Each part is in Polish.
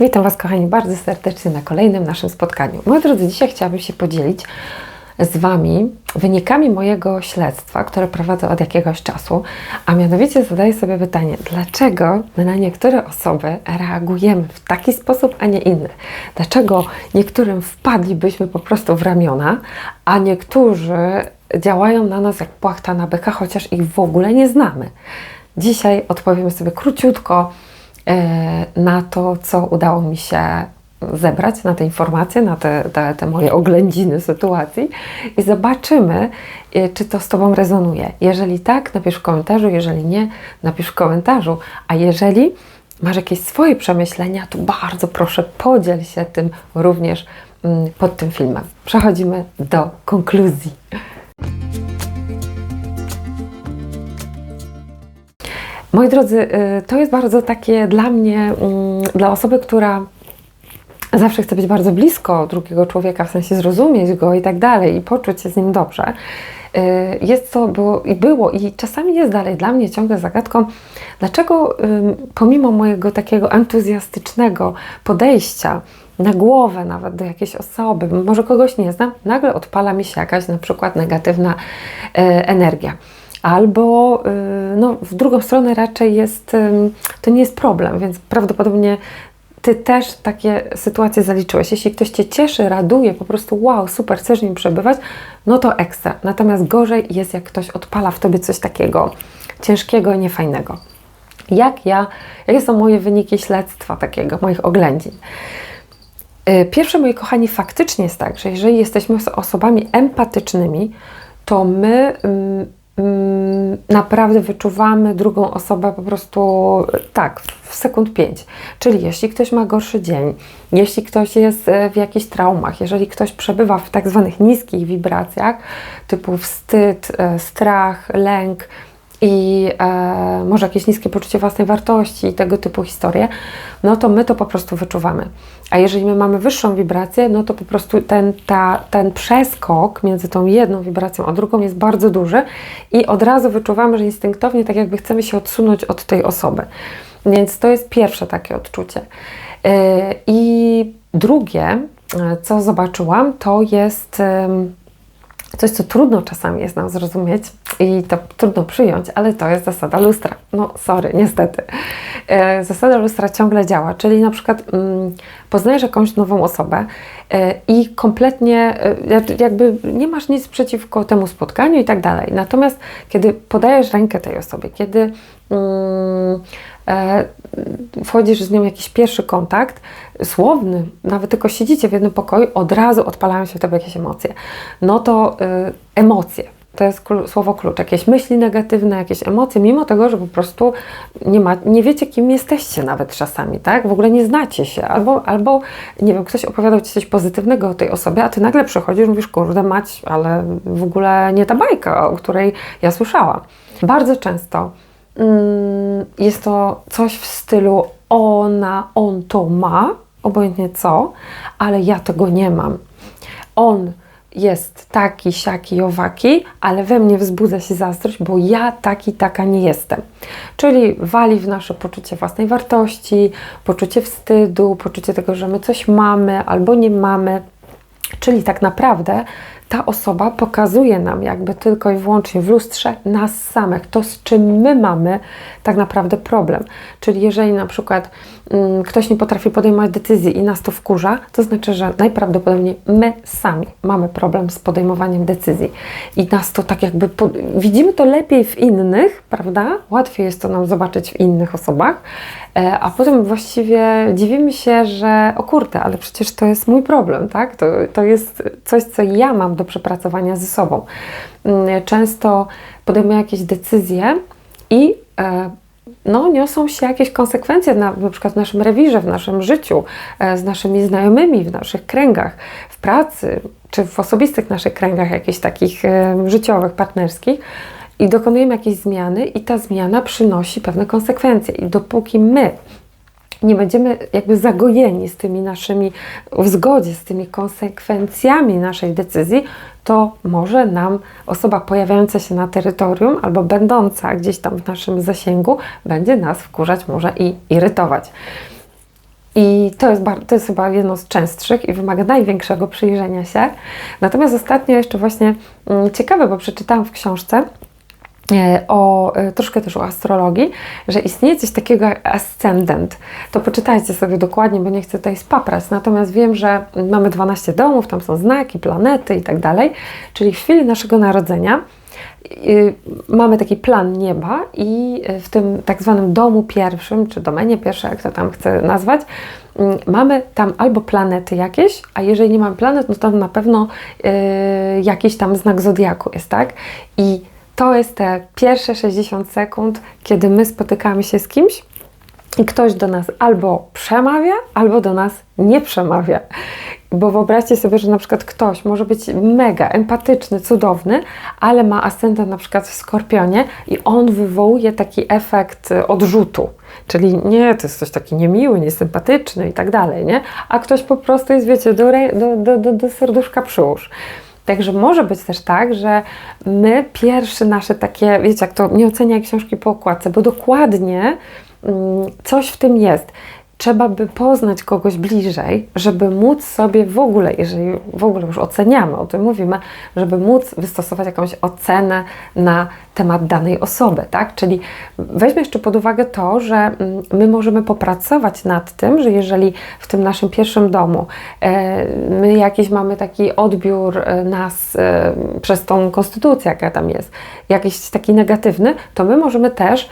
Witam Was, kochani, bardzo serdecznie na kolejnym naszym spotkaniu. Moi drodzy, dzisiaj chciałabym się podzielić z Wami wynikami mojego śledztwa, które prowadzę od jakiegoś czasu, a mianowicie zadaję sobie pytanie, dlaczego my na niektóre osoby reagujemy w taki sposób, a nie inny? Dlaczego niektórym wpadlibyśmy po prostu w ramiona, a niektórzy działają na nas jak płachta na byka, chociaż ich w ogóle nie znamy? Dzisiaj odpowiemy sobie króciutko na to, co udało mi się zebrać, na te informacje, na te, te, te moje oględziny sytuacji i zobaczymy, e, czy to z Tobą rezonuje. Jeżeli tak, napisz w komentarzu, jeżeli nie, napisz w komentarzu, a jeżeli masz jakieś swoje przemyślenia, to bardzo proszę podziel się tym również mm, pod tym filmem. Przechodzimy do konkluzji. Moi drodzy, y, to jest bardzo takie dla mnie, mm, dla osoby, która zawsze chce być bardzo blisko drugiego człowieka, w sensie zrozumieć go i tak dalej, i poczuć się z nim dobrze. Y, jest to było i było, i czasami jest dalej dla mnie ciągle zagadką, dlaczego pomimo mojego takiego entuzjastycznego podejścia, na głowę nawet do jakiejś osoby, może kogoś nie znam, nagle odpala mi się jakaś na przykład negatywna y, energia albo y, no, w drugą stronę raczej jest, to nie jest problem, więc prawdopodobnie Ty też takie sytuacje zaliczyłeś. Jeśli ktoś Cię cieszy, raduje, po prostu wow, super, chcesz nim przebywać, no to ekstra. Natomiast gorzej jest, jak ktoś odpala w Tobie coś takiego ciężkiego niefajnego. Jak ja, jakie są moje wyniki śledztwa takiego, moich oględzin? Y, pierwsze, moi kochani, faktycznie jest tak, że jeżeli jesteśmy osobami empatycznymi, to my naprawdę wyczuwamy drugą osobę po prostu tak, w sekund pięć. Czyli jeśli ktoś ma gorszy dzień, jeśli ktoś jest e, w jakichś traumach, jeżeli ktoś przebywa w tak zwanych niskich wibracjach, typu wstyd, e, strach, lęk, i e, może jakieś niskie poczucie własnej wartości i tego typu historie, no to my to po prostu wyczuwamy. A jeżeli my mamy wyższą wibrację, no to po prostu ten, ta, ten przeskok między tą jedną wibracją a drugą jest bardzo duży i od razu wyczuwamy, że instynktownie tak jakby chcemy się odsunąć od tej osoby. Więc to jest pierwsze takie odczucie. E, I drugie, e, co zobaczyłam, to jest coś, co trudno czasami jest nam zrozumieć i to trudno przyjąć, ale to jest zasada lustra. No, sorry, niestety. E, zasada lustra ciągle działa, czyli na przykład mm, poznajesz jakąś nową osobę e, i kompletnie e, jakby nie masz nic przeciwko temu spotkaniu i tak dalej. Natomiast kiedy podajesz rękę tej osobie, kiedy mm, wchodzisz z nią jakiś pierwszy kontakt, słowny, nawet tylko siedzicie w jednym pokoju, od razu odpalają się w tobie jakieś emocje. No to emocje. To jest słowo klucz. Jakieś myśli negatywne, jakieś emocje, mimo tego, że po prostu nie, ma, nie wiecie, kim jesteście nawet czasami, tak? W ogóle nie znacie się. Albo, albo nie wiem, ktoś opowiadał Ci coś pozytywnego o tej osobie, a Ty nagle przychodzisz i mówisz, kurde mać, ale w ogóle nie ta bajka, o której ja słyszałam. Bardzo często Mm, jest to coś w stylu ona, on to ma, obojętnie co, ale ja tego nie mam. On jest taki, siaki, owaki, ale we mnie wzbudza się zazdrość, bo ja taki, taka nie jestem. Czyli wali w nasze poczucie własnej wartości, poczucie wstydu, poczucie tego, że my coś mamy albo nie mamy. Czyli tak naprawdę ta osoba pokazuje nam jakby tylko i wyłącznie w lustrze nas samych, to z czym my mamy tak naprawdę problem. Czyli jeżeli na przykład mm, ktoś nie potrafi podejmować decyzji i nas to wkurza, to znaczy, że najprawdopodobniej my sami mamy problem z podejmowaniem decyzji i nas to tak jakby po... widzimy to lepiej w innych, prawda? Łatwiej jest to nam zobaczyć w innych osobach, a potem właściwie dziwimy się, że o kurde, ale przecież to jest mój problem, tak? To, to jest coś, co ja mam do przepracowania ze sobą. Mm, często podejmuję jakieś decyzje i e, no, niosą się jakieś konsekwencje na, na przykład w naszym rewirze, w naszym życiu, e, z naszymi znajomymi, w naszych kręgach, w pracy, czy w osobistych naszych kręgach jakichś takich e, życiowych, partnerskich i dokonujemy jakiejś zmiany i ta zmiana przynosi pewne konsekwencje i dopóki my nie będziemy jakby zagojeni z tymi naszymi, w zgodzie z tymi konsekwencjami naszej decyzji, to może nam osoba pojawiająca się na terytorium albo będąca gdzieś tam w naszym zasięgu będzie nas wkurzać, może i irytować. I to jest, to jest chyba jedno z częstszych i wymaga największego przyjrzenia się. Natomiast ostatnio jeszcze właśnie mm, ciekawe, bo przeczytałam w książce, o, e, troszkę też o astrologii, że istnieje coś takiego jak ascendent. To poczytajcie sobie dokładnie, bo nie chcę tutaj spaprać. Natomiast wiem, że mamy 12 domów, tam są znaki, planety i tak dalej. Czyli w chwili naszego narodzenia y, mamy taki plan nieba i w tym tak zwanym domu pierwszym, czy domenie pierwszej, jak to tam chcę nazwać, mm, mamy tam albo planety jakieś, a jeżeli nie mamy planet, no to na pewno y, jakiś tam znak zodiaku jest, tak? I to jest te pierwsze 60 sekund, kiedy my spotykamy się z kimś i ktoś do nas albo przemawia, albo do nas nie przemawia. Bo wyobraźcie sobie, że na przykład ktoś może być mega empatyczny, cudowny, ale ma ascendent na przykład w skorpionie i on wywołuje taki efekt y, odrzutu. Czyli nie, to jest coś taki niemiły, niesympatyczny i tak dalej, nie? A ktoś po prostu jest, wiecie, do, do, do, do serduszka przyłóż. Także może być też tak, że my pierwsze nasze takie, wiecie, jak to nie ocenia książki po okładce, bo dokładnie mm, coś w tym jest. Trzeba by poznać kogoś bliżej, żeby móc sobie w ogóle, jeżeli w ogóle już oceniamy, o tym mówimy, żeby móc wystosować jakąś ocenę na temat danej osoby, tak? Czyli weźmy jeszcze pod uwagę to, że mm, my możemy popracować nad tym, że jeżeli w tym naszym pierwszym domu e, my jakiś mamy taki odbiór e, nas e, przez tą konstytucję, jaka tam jest, jakiś taki negatywny, to my możemy też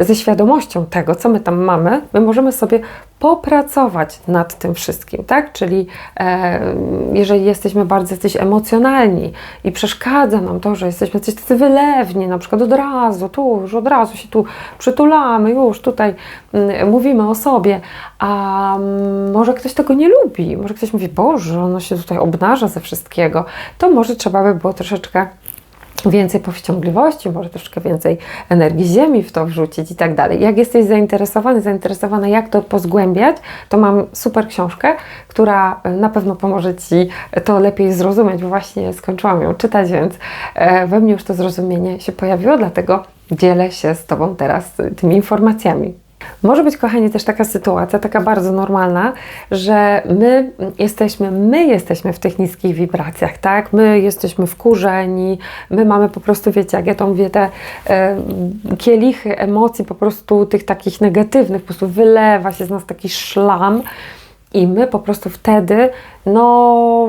ze świadomością tego, co my tam mamy, my możemy sobie popracować nad tym wszystkim, tak? Czyli e, jeżeli jesteśmy bardzo jacyś emocjonalni i przeszkadza nam to, że jesteśmy coś tacy wylewni, na przykład od razu, tu już od razu się tu przytulamy, już tutaj mm, mówimy o sobie, a mm, może ktoś tego nie lubi, może ktoś mówi, Boże, ono się tutaj obnaża ze wszystkiego, to może trzeba by było troszeczkę więcej powściągliwości, może troszkę więcej energii ziemi w to wrzucić i tak dalej. Jak jesteś zainteresowany, zainteresowana, jak to pozgłębiać, to mam super książkę, która e, na pewno pomoże Ci to lepiej zrozumieć, bo właśnie skończyłam ją czytać, więc e, we mnie już to zrozumienie się pojawiło, dlatego dzielę się z Tobą teraz tymi informacjami. Może być, kochani, też taka sytuacja, taka bardzo normalna, że my jesteśmy, my jesteśmy w tych niskich wibracjach, tak? My jesteśmy wkurzeni, my mamy po prostu, wiecie, jak ja to mówię, te e, kielichy emocji po prostu tych takich negatywnych, po prostu wylewa się z nas taki szlam i my po prostu wtedy, no,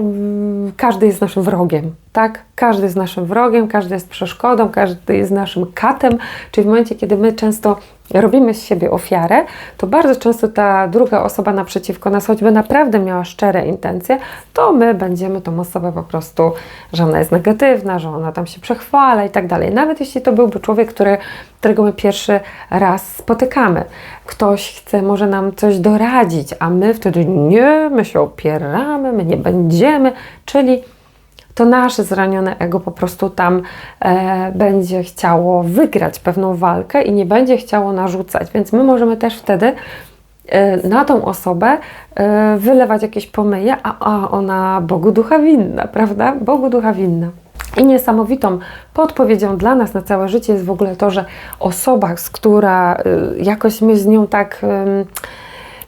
każdy jest naszym wrogiem, tak? Każdy jest naszym wrogiem, każdy jest przeszkodą, każdy jest naszym katem, czyli w momencie, kiedy my często robimy z siebie ofiarę, to bardzo często ta druga osoba naprzeciwko nas, choćby naprawdę miała szczere intencje, to my będziemy tą osobę po prostu, że ona jest negatywna, że ona tam się przechwala i tak dalej. Nawet jeśli to byłby człowiek, który, którego my pierwszy raz spotykamy. Ktoś chce może nam coś doradzić, a my wtedy nie, my się opieramy, my nie będziemy, czyli to nasze zranione ego po prostu tam e, będzie chciało wygrać pewną walkę i nie będzie chciało narzucać. Więc my możemy też wtedy e, na tą osobę e, wylewać jakieś pomyje, a, a ona Bogu ducha winna, prawda? Bogu ducha winna. I niesamowitą podpowiedzią dla nas na całe życie jest w ogóle to, że osoba, z która e, jakoś my z nią tak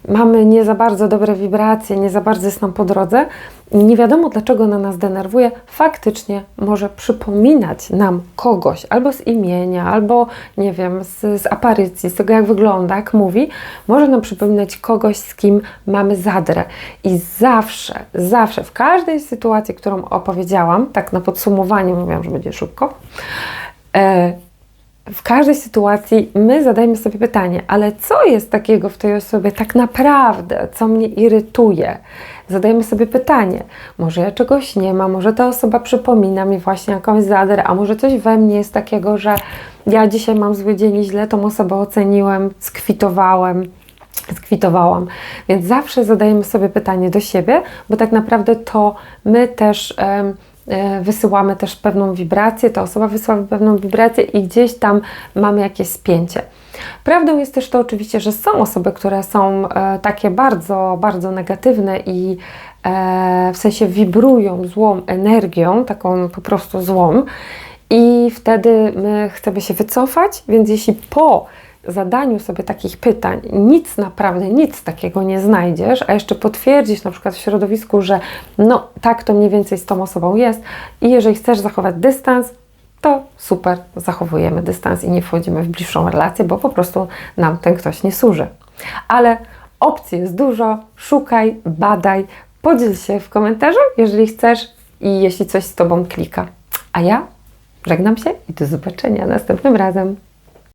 mamy nie za bardzo dobre wibracje, nie za bardzo jest nam po drodze, nie wiadomo dlaczego ona nas denerwuje, faktycznie może przypominać nam kogoś albo z imienia, albo nie wiem, z, z aparycji, z tego jak wygląda, jak mówi, może nam przypominać kogoś, z kim mamy zadrę. I zawsze, zawsze, w każdej sytuacji, którą opowiedziałam, tak na podsumowanie, mówiłam, że będzie szybko, e, w każdej sytuacji my zadajemy sobie pytanie, ale co jest takiego w tej osobie tak naprawdę, co mnie irytuje? Zadajemy sobie pytanie, może ja czegoś nie ma, może ta osoba przypomina mi właśnie jakąś zadrę, a może coś we mnie jest takiego, że ja dzisiaj mam zły dzień i źle tą osobę oceniłem, skwitowałem, skwitowałam. Więc zawsze zadajemy sobie pytanie do siebie, bo tak naprawdę to my też wysyłamy też pewną wibrację, ta osoba wysyła pewną wibrację i gdzieś tam mamy jakieś spięcie. Prawdą jest też to oczywiście, że są osoby, które są e, takie bardzo, bardzo negatywne i e, w sensie wibrują złą energią, taką po prostu złą, i wtedy my chcemy się wycofać, więc jeśli po zadaniu sobie takich pytań nic, naprawdę nic takiego nie znajdziesz, a jeszcze potwierdzić na przykład w środowisku, że no tak to mniej więcej z tą osobą jest i jeżeli chcesz zachować dystans, to super, zachowujemy dystans i nie wchodzimy w bliższą relację, bo po prostu nam ten ktoś nie służy. Ale opcji jest dużo, szukaj, badaj, podziel się w komentarzu, jeżeli chcesz i jeśli coś z Tobą klika. A ja żegnam się i do zobaczenia następnym razem.